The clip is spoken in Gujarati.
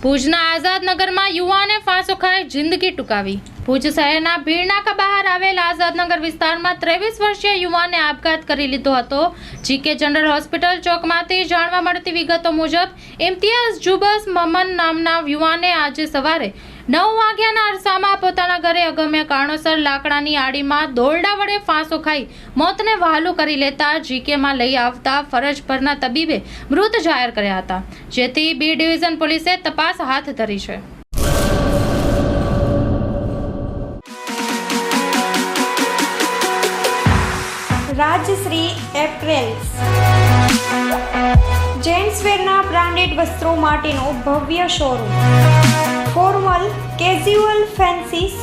ભુજના આઝાદનગરમાં યુવાને ફાંસો ખાઈ જિંદગી ટૂંકાવી. ભુજ શહેરના ભીડનાકા બહાર આવેલ આઝાદનગર વિસ્તારમાં ત્રેવીસ વર્ષીય યુવાને આપઘાત કરી લીધો હતો. જીકે જનરલ હોસ્પિટલ ચોકમાંથી જાણવા મળતી વિગતો મુજબ, ઇમ્તિયાઝ જુબસ મમન નામના યુવાને આજે સવારે નવ વાગ્યાના અરસામાં અગમ્ય કારણોસર લાકડાની આડીમાં દોરડા વડે ફાંસો ખાઈ મોતને વહાલું કરી લેતા જીકેમાં લઈ આવતા ફરજ પરના તબીબે મૃત જાહેર કર્યા હતા. જેથી બી ડિવિઝન પોલીસે તપાસ હાથ ધરી છે. રાજશ્રી એપ્રેલ્સ જેન્ટ્સવેરના બ્રાન્ડેડ વસ્ત્રો માટેનો ભવ્ય શોરૂમ.